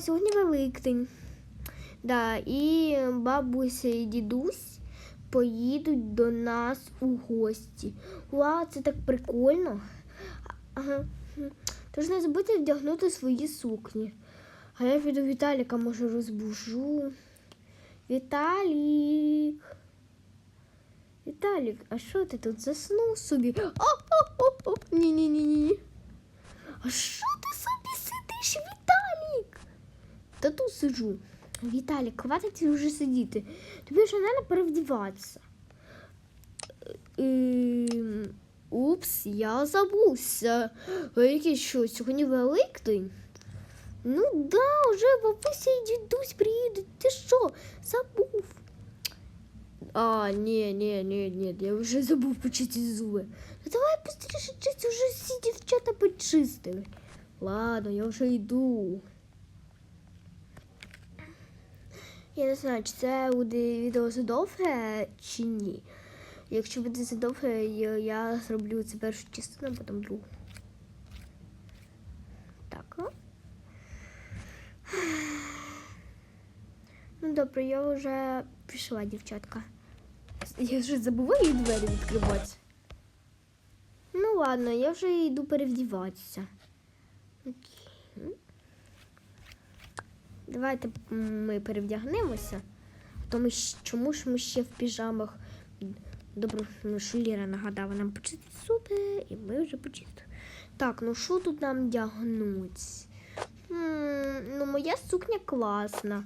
Сьогодні Великдень. Да, і бабуся і дідусь поїдуть до нас у гості. Вау, це так прикольно. Ага. Тож не забудьте вдягнути свої сукні. А я піду Віталіка, може, розбужу. Віталік. Віталік, а що ти тут заснув собі? О-о-о-о! Ні-ні-ні-ні. А що ти собі сидиш, Віталік? Та тут сиджу. Віталік, хватить вже сидіти. Тобі вже треба перевдіватися. Ем, Упс, я забувся. Який що, сьогодні Великдень? Ну да, вже бабуся і дідусь приїдуть. Ти що, забув? А, ні, ні, ні, ні, я вже забув почистити зуби. Ну давай быстріше чисти, вже всі дівчата почистили. Ладно, я вже йду. Я не знаю, чи це буде відео задовге чи ні. Якщо буде задовге, я, зроблю це першу частину, а потім другу. Так, ну. Ну добре, я вже пішла, дівчатка. Я вже забуваю двері відкривати. Ну ладно, я вже йду перевдіватися. Окей. Давайте ми перевдягнемося. А то ми чому ж ми ще в піжамах? Добре, ну, що Ліра нагадала нам почистити зуби, і ми вже почистили. Так, ну що тут нам вдягнуть? Ну, моя сукня класна.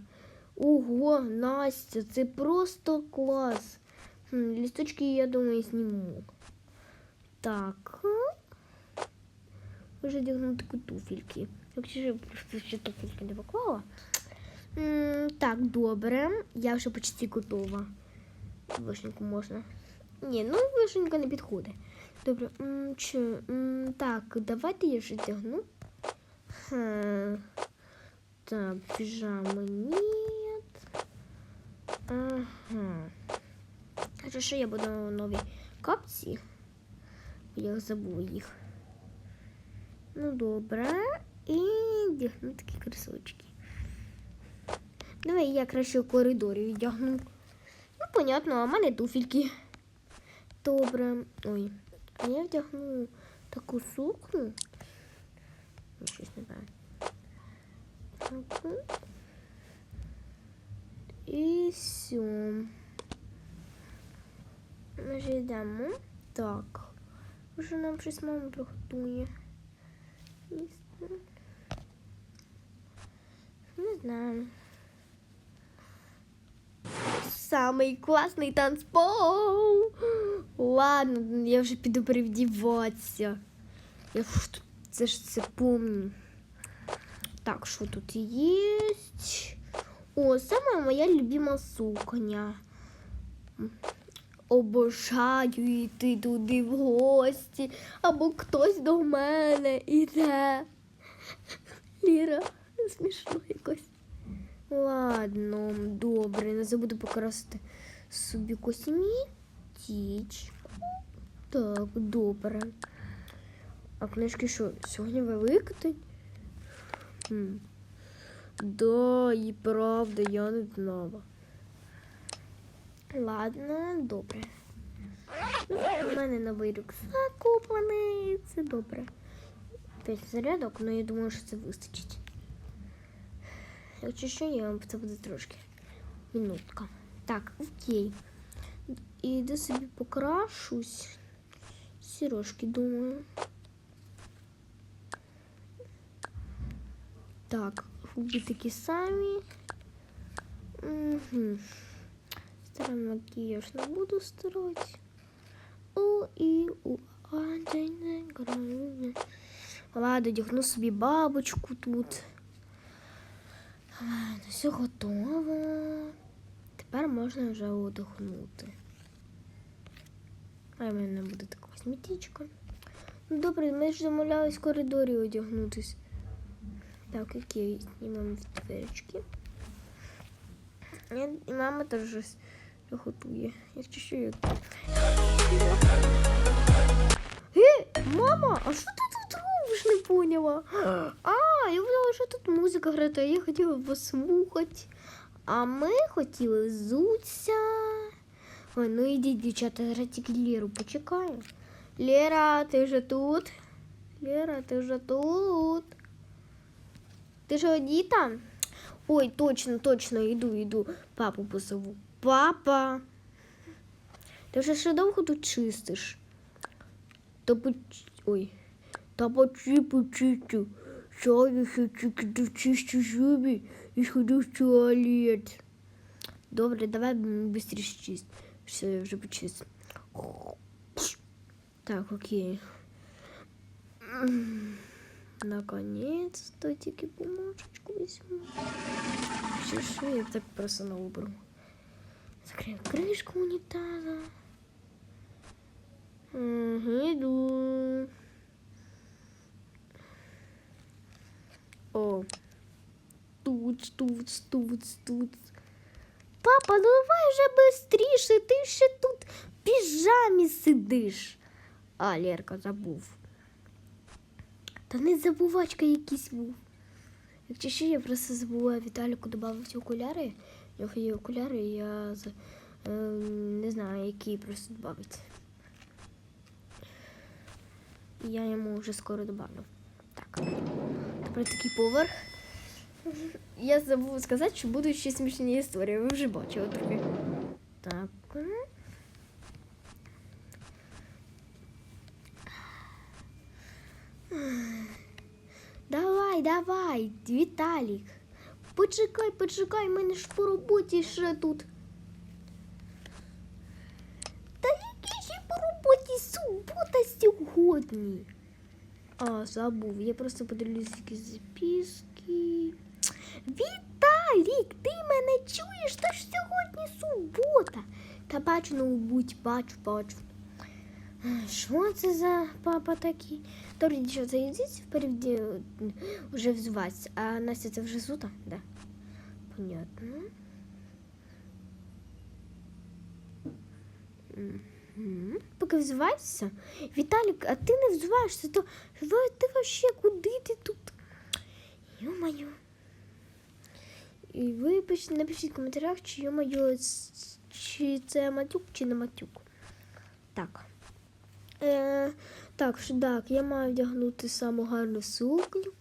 Ого, Настя, це просто клас. Лісточки, я думаю, зніму. Так. Може одягнути таку туфельки. Якщо ж я просто ще туфельки не поклала. Так, добре. Я вже почти готова. Вишеньку можна. Ні, ну вишенька не підходить. Добре. Чи, так, давайте я вже одягну. Хм. Так, пижамы нет. Ага. Хоча що я буду нові капці. Я забув їх. Ну, добре. І вдягну такі кросочки. Давай я краще в коридорі вдягну. Ну, понятно, а в мене туфельки. Добре. Ой. А я вдягну таку сукню. Щось не знаю. І все. Ми вже йдемо. Так. Вже нам щось мама приготує. Не знаю. Самий класний танцпол. Ладно, я вже піду перевдіватися. Я це ж це помню. Так, що тут є? О, саме моя любима сукня. Обожаю йти туди в гості, або хтось до мене іде. Ліра, смішно якось. Ладно, добре, не забуду покрасити собі косметичку. Так, добре. А книжки що, сьогодні Великдень? Хм. Да, і правда, я не знала. Ладно, добре. Ну, У мене новий рюкзак куплений, це добре. П'ять зарядок, але я думаю, що це вистачить. Якщо що, я вам буде трошки. Минутка. Так, окей. І йду собі покрашусь. Сірошки, думаю. Так, губи такі самі. Угу. Старий макіяж не буду старати. У і у. Ладно, дягну собі бабочку тут. Ладно, все готово. Тепер можна вже одягнути. А в мене буде така косметичка. Ну добре, ми ж замовлялись в коридорі одягнутись. Так, окей, знімемо дверочки. І- І мама теж щось готує. Якщо що я. Е, мама, а що ти поняла. А, я думала, що тут музика грає, а я хотіла послухати. А ми хотіли зуться. Ой, ну ідіть, дівчата, зараз тільки Леру почекаю. Лера, ти вже тут? Лера, ти вже тут? Ти ж одіта? Ой, точно, точно, йду, йду. Папу позову. Папа. Ти вже ще довго тут чистиш? Та поч... Ой. Та почти почистю. Що я ще тільки дочищу зуби і сходу в туалет. Добре, давай швидше чисть. Все, я вже почистив. Так, окей. М, Наконец-то тільки бумажечку візьму. Ще що я так просто на уберу. Закрию кришку унітаза. Угу, іду. О. Тут, тут, тут, тут. Папа, ну давай вже бистріше, ти ще тут в піжамі сидиш. А, Лерка забув. Та не забувачка якийсь був. Якщо ще я просто забула Віталіку додати окуляри. У нього є окуляри, я е, не знаю, які просто додати. Я йому вже скоро добавлю. Так. Тепер такий поверх. Я забула сказати, що будуть ще смішні історії. Ви вже бачили таке. Так. Давай, давай, Віталік. Почекай, почекай, мене ж по роботі ще тут. Та який ще по роботі субота сьогодні? А, забув. Я просто подивлюсь якісь записки. Віталік, ти мене чуєш? Та ж сьогодні субота. Та бачу, ну будь, бачу, бачу. Що це за папа такий? Добре, що зайдіть впереді вже взуватися. А Настя це вже зута? Да. Понятно. Мгм. Поки взуваєшся. Віталік, а ти не взуваєшся, то ти вообще куди ти тут? Йо-моє. І ви пиш- напишіть в коментарях, чи йо-моє, чи це матюк, чи не матюк. Так. Е, так, що так, я маю вдягнути саму гарну сукню.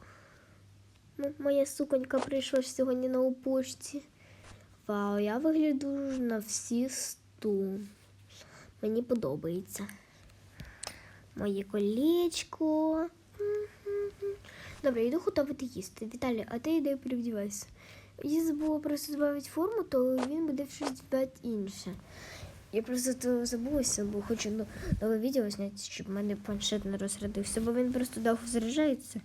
Моя суконька прийшла сьогодні на упочці. Вау, я вигляду на всі сто. Мені подобається. Моє колечко. Добре, йду готувати їсти. Віталій, а ти йди перевдівайся. Я забула просто збавити форму, то він буде щось збавити інше. Я просто забулася, бо хочу нове відео зняти, щоб в мене планшет не розрядився, бо він просто довго заряджається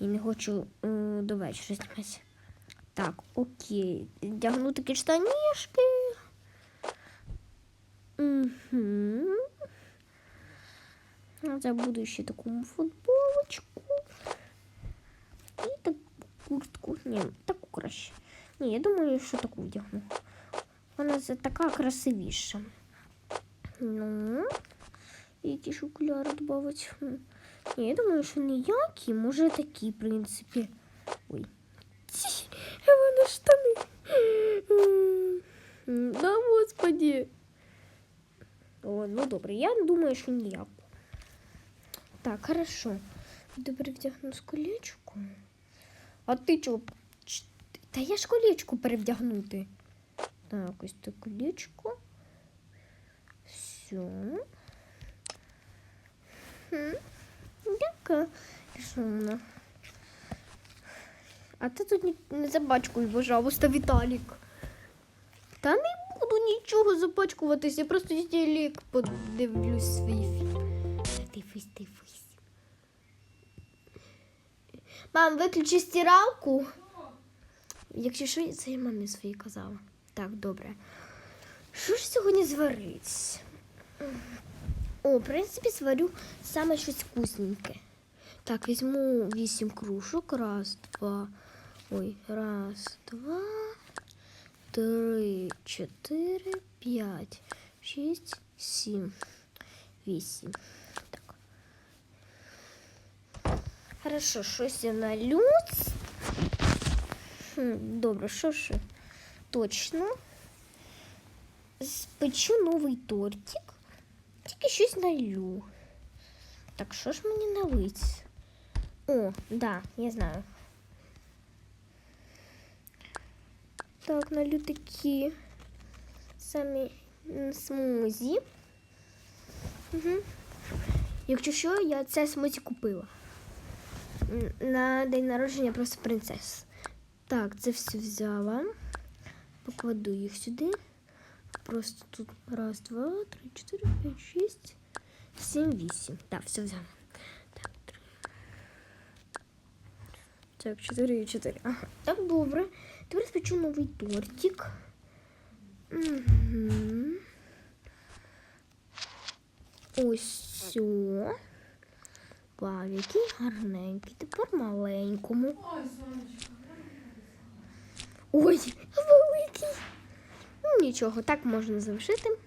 і не хочу е, до вечора знімати. Так, окей. Вдягну такі штанішки. Угу. Забуду ще таку футболочку. І таку куртку. Ні, таку краще. Ні, я думаю, що таку вдягну. Вона за- така красивіша. Ну, і ті ж окуляри додавати. Ні, я думаю, що ніякі, може такі, в принципі. Ну добре, я думаю, що ніяку. Так, хорошо. Добре, вдягну з колечку. А ти чого? Та я ж колечку перевдягнути. Так, ось це колечко. Все. Яка шумна. А ти тут ні- не забачкуй, пожалуйста, Віталік. Та не буду нічого запачкуватися, я просто телек подивлюсь свій фільм. Дивись, дивись. Мам, виключи стиралку. Якщо що, це я мамі своїй казала. Так, добре. Що ж сьогодні зварить? О, в принципі, сварю саме щось вкусненьке. Так, візьму вісім кружок. Раз, два. Ой, раз, два, три, чотири, п'ять, шість, сім, вісім. Так. Хорошо, щось я налю. Хм, Добре, що ж? Точно. Спечу новий тортик. Тільки щось налю. Так, що ж мені налить? О, да, я знаю. Так, налю такі самі смузі. Угу. Якщо що, я це смузі купила. На день народження просто принцес. Так, це все взяла. Покладу їх сюди. Просто тут раз, два, три, чотири, п'ять, шість, сім, вісім. Так, все взяла. Так, три. Так, чотири і чотири. Ага. Так, добре. Тепер спечу новий тортик. Угу. Ось. Вау, який гарненький. Тепер маленькому. Ой, великий. Ну, нічого, так можна залишити.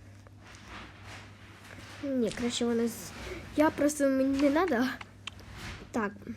Ні, краще вона з. Я просто мені не треба. Так,